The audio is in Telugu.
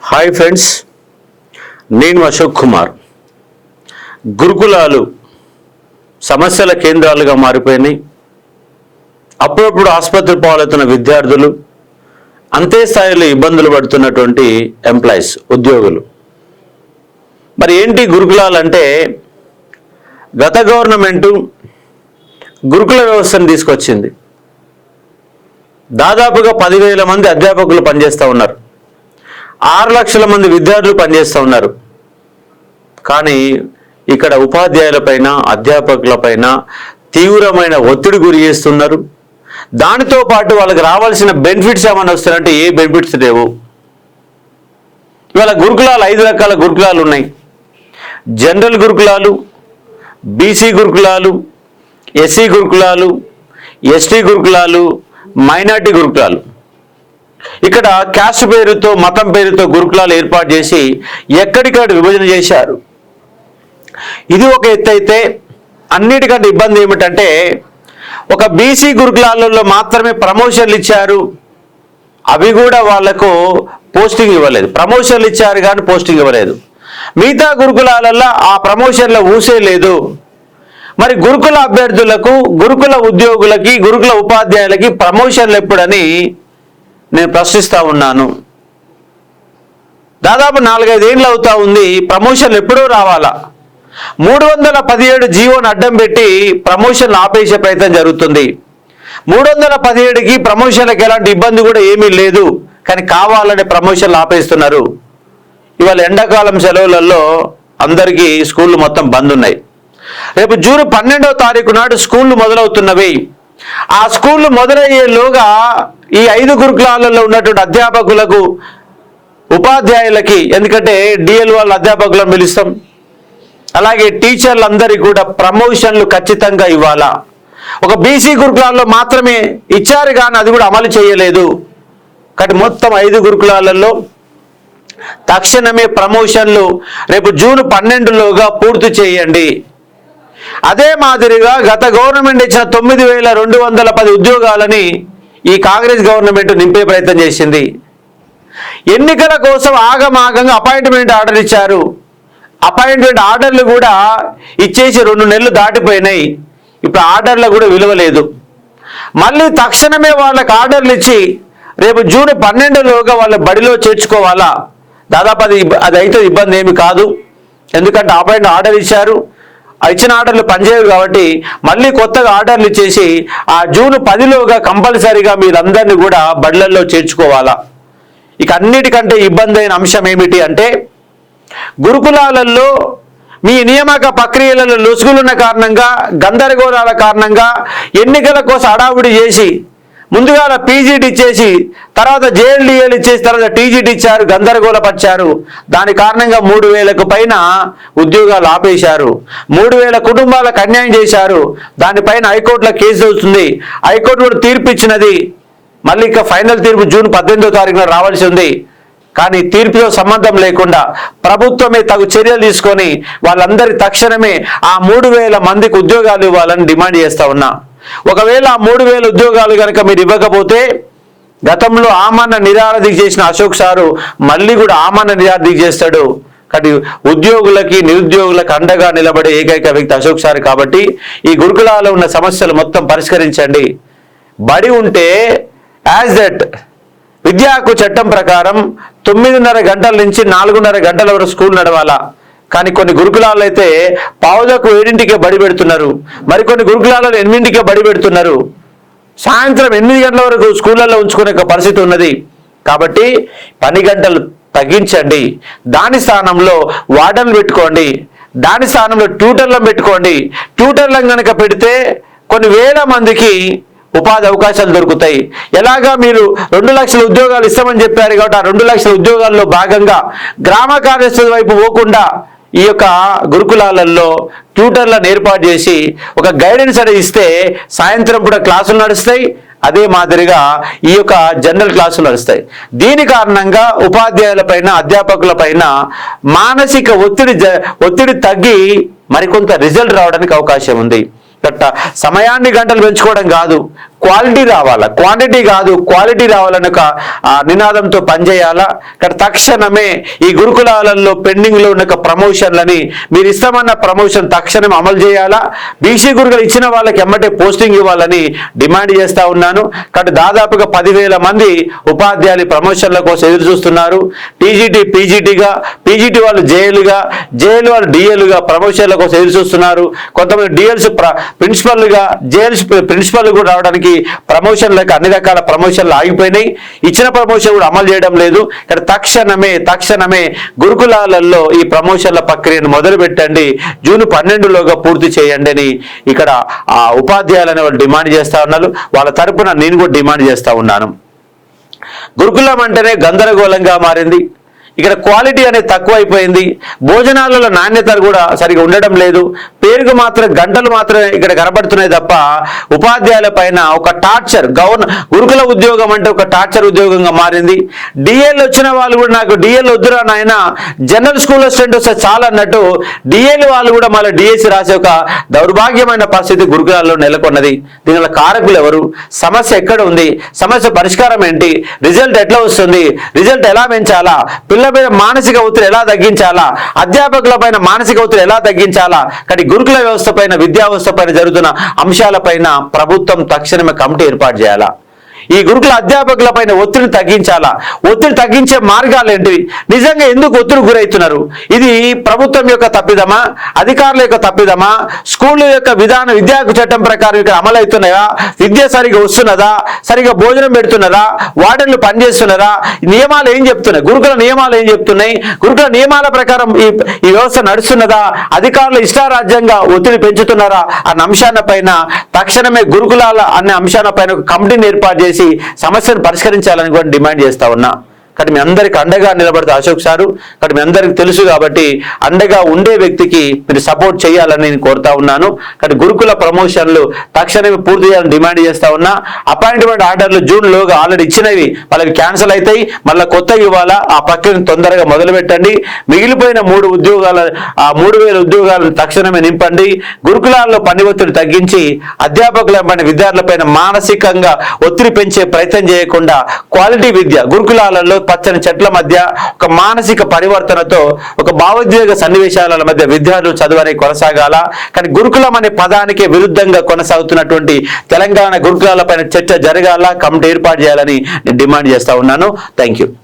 హాయ్ ఫ్రెండ్స్ నేను అశోక్ కుమార్. గురుకులాలు సమస్యల కేంద్రాలుగా మారిపోయినాయి. అప్పుడప్పుడు ఆసుపత్రి పాలవుతున్న విద్యార్థులు అంతే స్థాయిలో ఇబ్బందులు పడుతున్నటువంటి ఎంప్లాయీస్ ఉద్యోగులు. మరి ఏంటి గురుకులాలు అంటే గత గవర్నమెంటు గురుకుల వ్యవస్థను తీసుకొచ్చింది. దాదాపుగా పదివేల మంది అధ్యాపకులు పనిచేస్తూ ఉన్నారు. ఆరు లక్షల మంది విద్యార్థులు పనిచేస్తూ ఉన్నారు. కానీ ఇక్కడ ఉపాధ్యాయులపైన అధ్యాపకులపైన తీవ్రమైన ఒత్తిడి గురి చేస్తున్నారు. దానితో పాటు వాళ్ళకి రావాల్సిన బెనిఫిట్స్ ఏమైనా వస్తారంటే ఏ బెనిఫిట్స్ లేవు. ఇవాళ గురుకులాలు ఐదు రకాల గురుకులాలు ఉన్నాయి. జనరల్ గురుకులాలు బీసీ గురుకులాలు ఎస్సీ గురుకులాలు ఎస్టీ గురుకులాలు మైనార్టీ గురుకులాలు. ఇక్కడ క్యాస్ట్ పేరుతో మతం పేరుతో గురుకులాలు ఏర్పాటు చేసి ఎక్కడికక్కడ విభజన చేశారు. ఇది ఒక ఎత్తు అయితే అన్నిటికంటే ఇబ్బంది ఏమిటంటే ఒక బీసీ గురుకులాలలో మాత్రమే ప్రమోషన్లు ఇచ్చారు. అవి కూడా వాళ్ళకు పోస్టింగ్ ఇవ్వలేదు. ప్రమోషన్లు ఇచ్చారు కానీ పోస్టింగ్ ఇవ్వలేదు. మిగతా గురుకులాలలో ఆ ప్రమోషన్ల ఊసే లేదు. మరి గురుకుల అభ్యర్థులకు గురుకుల ఉద్యోగులకి గురుకుల ఉపాధ్యాయులకి ప్రమోషన్లు ఎప్పుడని నేను ప్రశ్నిస్తూ ఉన్నాను. దాదాపు నాలుగైదేళ్ళు అవుతా ఉంది ప్రమోషన్లు ఎప్పుడూ రావాలా? మూడు వందల పదిహేడు జీవోని అడ్డం పెట్టి ప్రమోషన్లు ఆపేసే ప్రయత్నం జరుగుతుంది. మూడు వందల పదిహేడుకి ప్రమోషన్లకు ఎలాంటి ఇబ్బంది కూడా ఏమీ లేదు కానీ కావాలనే ప్రమోషన్లు ఆపేస్తున్నారు. ఇవాళ ఎండాకాలం సెలవులలో అందరికీ స్కూళ్ళు మొత్తం బంద్ ఉన్నాయి. రేపు జూన్ పన్నెండవ తారీఖు నాడు స్కూళ్ళు మొదలవుతున్నవి. ఆ స్కూళ్ళు మొదలయ్యేలోగా ఈ ఐదు గురుకులాలలో ఉన్నటువంటి అధ్యాపకులకు ఉపాధ్యాయులకి ఎందుకంటే డిఎల్ వాళ్ళ అధ్యాపకులను పిలుస్తాం. అలాగే టీచర్లందరికీ కూడా ప్రమోషన్లు ఖచ్చితంగా ఇవ్వాలా. ఒక బీసీ గురుకులాల్లో మాత్రమే ఇచ్చారు కానీ అది కూడా అమలు చేయలేదు. కాబట్టి మొత్తం ఐదు గురుకులాలలో తక్షణమే ప్రమోషన్లు రేపు జూన్ పన్నెండులోగా పూర్తి చేయండి. అదే మాదిరిగా గత గవర్నమెంట్ ఇచ్చిన తొమ్మిది వేల రెండు వందల పది ఉద్యోగాలని ఈ కాంగ్రెస్ గవర్నమెంట్ నింపే ప్రయత్నం చేసింది. ఎన్నికల కోసం ఆగమాగంగా అపాయింట్మెంట్ ఆర్డర్ ఇచ్చారు. అపాయింట్మెంట్ ఆర్డర్లు కూడా ఇచ్చేసి రెండు నెలలు దాటిపోయినాయి. ఇప్పుడు ఆర్డర్లు కూడా విలువ లేదు. మళ్ళీ తక్షణమే వాళ్ళకి ఆర్డర్లు ఇచ్చి రేపు జూన్ పన్నెండులోగా వాళ్ళ బడిలో చేర్చుకోవాలా? దాదాపు అది అది అయితే ఇబ్బంది ఏమి కాదు. ఎందుకంటే అపాయింట్ ఆర్డర్ ఇచ్చారు. ఇచ్చిన ఆర్డర్లు పనిచేయవు కాబట్టి మళ్ళీ కొత్తగా ఆర్డర్లు ఇచ్చేసి ఆ జూన్ పదిలోగా కంపల్సరీగా మీరందరినీ కూడా బడులలో చేర్చుకోవాలా. ఇక అన్నిటికంటే ఇబ్బంది అయిన అంశం ఏమిటి అంటే గురుకులాలలో మీ నియామక ప్రక్రియలలో లొసుగులున్న కారణంగా గందరగోళాల కారణంగా ఎన్నికల కోసం అడావుడి చేసి ముందుగా పీజీటీ ఇచ్చేసి తర్వాత జేఎల్డిఏలు ఇచ్చేసి తర్వాత టీజీటీ ఇచ్చారు గందరగోళపరిచారు. దాని కారణంగా మూడు వేలకు పైన ఉద్యోగాలు ఆపేశారు. మూడు వేల కుటుంబాలకు అన్యాయం చేశారు. దానిపైన హైకోర్టులో కేసు అవుతుంది హైకోర్టు కూడా తీర్పు ఇచ్చినది. మళ్ళీ ఇక ఫైనల్ తీర్పు జూన్ పద్దెనిమిదో తారీఖున రావాల్సి ఉంది. కానీ తీర్పుతో సంబంధం లేకుండా ప్రభుత్వమే తగు చర్యలు తీసుకొని వాళ్ళందరి తక్షణమే ఆ మూడు వేల మందికి ఉద్యోగాలు ఇవ్వాలని డిమాండ్ చేస్తా ఉన్నా. ఒకవేళ ఆ మూడు వేల ఉద్యోగాలు కనుక మీరు ఇవ్వకపోతే గతంలో ఆమన్న నిరారధిక చేసిన అశోక్ సారు మళ్ళీ కూడా ఆమన్న నిరారధిక చేస్తాడు. కాబట్టి ఉద్యోగులకి నిరుద్యోగులకు అండగా నిలబడే ఏకైక వ్యక్తి అశోక్ సార్ కాబట్టి ఈ గురుకులాలో ఉన్న సమస్యలు మొత్తం పరిష్కరించండి. బడి ఉంటే యాజ్ దట్ విద్యా చట్టం ప్రకారం తొమ్మిదిన్నర గంటల నుంచి నాలుగున్నర గంటల వరకు స్కూల్ నడవాలా. కానీ కొన్ని గురుకులాలు అయితే పావులకు ఏడింటికే బడి పెడుతున్నారు. మరికొన్ని గురుకులాలలో ఎనిమిదింటికే బడి పెడుతున్నారు. సాయంత్రం ఎనిమిది గంటల వరకు స్కూళ్ళల్లో ఉంచుకునే పరిస్థితి ఉన్నది. కాబట్టి పని గంటలు తగ్గించండి. దాని స్థానంలో వార్డన్లు పెట్టుకోండి. దాని స్థానంలో ట్యూటర్లను పెట్టుకోండి. ట్యూటర్లను కనుక పెడితే కొన్ని వేల మందికి ఉపాధి అవకాశాలు దొరుకుతాయి. ఎలాగా మీరు రెండు లక్షల ఉద్యోగాలు ఇస్తామని చెప్పారు కాబట్టి ఆ రెండు లక్షల ఉద్యోగాల్లో భాగంగా గ్రామ కార్యస్థుల వైపు పోకుండా ఈ యొక్క గురుకులాలలో ట్యూటర్లను ఏర్పాటు చేసి ఒక గైడెన్స్ అనేది ఇస్తే సాయంత్రం కూడా క్లాసులు నడుస్తాయి. అదే మాదిరిగా ఈ యొక్క జనరల్ క్లాసులు నడుస్తాయి. దీని కారణంగా ఉపాధ్యాయుల పైన అధ్యాపకుల పైన మానసిక ఒత్తిడి జ- ఒత్తిడి తగ్గి మరికొంత రిజల్ట్ రావడానికి అవకాశం ఉంది. గట్ట సమయాన్ని గంటలు పెంచుకోవడం కాదు. క్వాలిటీ రావాలా? క్వాంటిటీ కాదు క్వాలిటీ రావాలని ఒక నినాదంతో పనిచేయాలా? ఇక్కడ తక్షణమే ఈ గురుకులాలలో పెండింగ్లో ఉన్న ప్రమోషన్లని మీరు ఇస్తామన్న ప్రమోషన్ తక్షణం అమలు చేయాలా? బీసీ గురుకులు ఇచ్చిన వాళ్ళకి ఎమ్మటే పోస్టింగ్ ఇవ్వాలని డిమాండ్ చేస్తూ ఉన్నాను. కాబట్టి దాదాపుగా పదివేల మంది ఉపాధ్యాయులు ప్రమోషన్ల కోసం ఎదురు చూస్తున్నారు. టీజీటీ పీజీటీగా పీజీటీ వాళ్ళు జేఏలుగా జేఎల్ వాళ్ళు డిఏలుగా ప్రమోషన్ల కోసం ఎదురు చూస్తున్నారు. కొంతమంది డిఎల్స్ ప్రిన్సిపల్గా జేఎల్స్ ప్రిన్సిపల్ కూడా రావడానికి ప్రమోషన్లకు అన్ని రకాల ప్రమోషన్లు ఆగిపోయినాయి. ఇచ్చిన ప్రమోషన్ కూడా అమలు చేయడం లేదు. ఇక్కడ తక్షణమే తక్షణమే గురుకులాలలో ఈ ప్రమోషన్ల ప్రక్రియను మొదలు పెట్టండి జూన్ పన్నెండులోగా పూర్తి చేయండి అని ఇక్కడ ఆ ఉపాధ్యాయులని వాళ్ళు డిమాండ్ చేస్తా ఉన్నారు. వాళ్ళ తరపున నేను కూడా డిమాండ్ చేస్తా ఉన్నాను. గురుకులం అంటేనే గందరగోళంగా మారింది. ఇక్కడ క్వాలిటీ అనేది తక్కువైపోయింది. భోజనాలలో నాణ్యత కూడా సరిగా ఉండడం లేదు. పేరుకు మాత్రం గంటలు మాత్రమే ఇక్కడ కనబడుతున్నాయి తప్ప ఉపాధ్యాయుల పైన ఒక టార్చర్ గవర్న గురుకుల ఉద్యోగం అంటే ఒక టార్చర్ ఉద్యోగంగా మారింది. డిఎల్ వచ్చిన వాళ్ళు కూడా నాకు డిఎల్ వద్దురా నాయన జనరల్ స్కూల్లో స్టూడెంట్ వస్తే చాలా అన్నట్టు డిఎల్ వాళ్ళు కూడా మళ్ళీ డిఎస్సి రాసే ఒక దౌర్భాగ్యమైన పరిస్థితి గురుకులాల్లో నెలకొన్నది. దీనివల్ల కారకులు ఎవరు? సమస్య ఎక్కడ ఉంది? సమస్య పరిష్కారం ఏంటి? రిజల్ట్ ఎట్లా వస్తుంది? రిజల్ట్ ఎలా పెంచాలా? పిల్లల మీద మానసిక ఒత్తిడి ఎలా తగ్గించాలా? అధ్యాపకుల పైన మానసిక ఒత్తిడి ఎలా తగ్గించాలా? కానీ గురుకుల వ్యవస్థ పైన విద్యా వ్యవస్థ పైన జరుగుతున్న అంశాలపైన ప్రభుత్వం తక్షణమే కమిటీ ఏర్పాటు చేయాలా? ఈ గురుకుల అధ్యాపకుల పైన ఒత్తిడిని తగ్గించాలా? ఒత్తిడి తగ్గించే మార్గాలు ఏంటివి నిజంగా ఎందుకు ఒత్తిడి గురవుతున్నారు? ఇది ప్రభుత్వం యొక్క తప్పిదమా? అధికారుల యొక్క తప్పిదమా? స్కూళ్ళ యొక్క విధాన విద్యా చట్టం ప్రకారం ఇక్కడ అమలవుతున్నాయా? విద్య సరిగా వస్తున్నదా? సరిగా భోజనం పెడుతున్నారా వార్డన్లు పనిచేస్తున్నారా? నియమాలు ఏం చెప్తున్నాయి? గురుకుల నియమాలు ఏం చెప్తున్నాయి? గురుకుల నియమాల ప్రకారం ఈ ఈ వ్యవస్థ నడుస్తున్నదా? అధికారులు ఇష్టారాజ్యంగా ఒత్తిడి పెంచుతున్నారా? అన్న అంశాన పైన తక్షణమే గురుకులాల అనే అంశాన పైన ఒక కమిటీని ఏర్పాటు చేసి సమస్యను పరిష్కరించాలని కూడా డిమాండ్ చేస్తా ఉన్నా. కానీ మీ అందరికి అండగా నిలబడితే అశోక్ సారు. కానీ మీ అందరికి తెలుసు కాబట్టి అండగా ఉండే వ్యక్తికి మీరు సపోర్ట్ చేయాలని నేను కోరుతా ఉన్నాను. కానీ గురుకుల ప్రమోషన్లు తక్షణమే పూర్తి చేయాలని డిమాండ్ చేస్తా ఉన్నా. అపాయింట్మెంట్ ఆర్డర్లు జూన్ లోగా ఆల్రెడీ ఇచ్చినవి. వాళ్ళకి క్యాన్సిల్ అవుతాయి. మళ్ళీ కొత్త ఇవ్వాలా? ఆ ప్రక్రియను తొందరగా మొదలు పెట్టండి మిగిలిపోయిన మూడు ఉద్యోగాల ఆ మూడు వేల ఉద్యోగాలను తక్షణమే నింపండి. గురుకులాల్లో పని ఒత్తిడి తగ్గించి అధ్యాపకుల పైన విద్యార్థులపైన మానసికంగా ఒత్తిడి పెంచే ప్రయత్నం చేయకుండా క్వాలిటీ విద్య గురుకులాలలో పచ్చని చెట్ల మధ్య ఒక మానసిక పరివర్తనతో ఒక భావోద్వేగ సన్నివేశాల మధ్య విద్యార్థులు చదువని కొనసాగాల. కానీ గురుకులం అనే పదానికి విరుద్ధంగా కొనసాగుతున్నటువంటి తెలంగాణ గురుకులాల పైన చర్చ జరగాల. కమిటీ ఏర్పాటు చేయాలని నేను డిమాండ్ చేస్తా ఉన్నాను. Thank you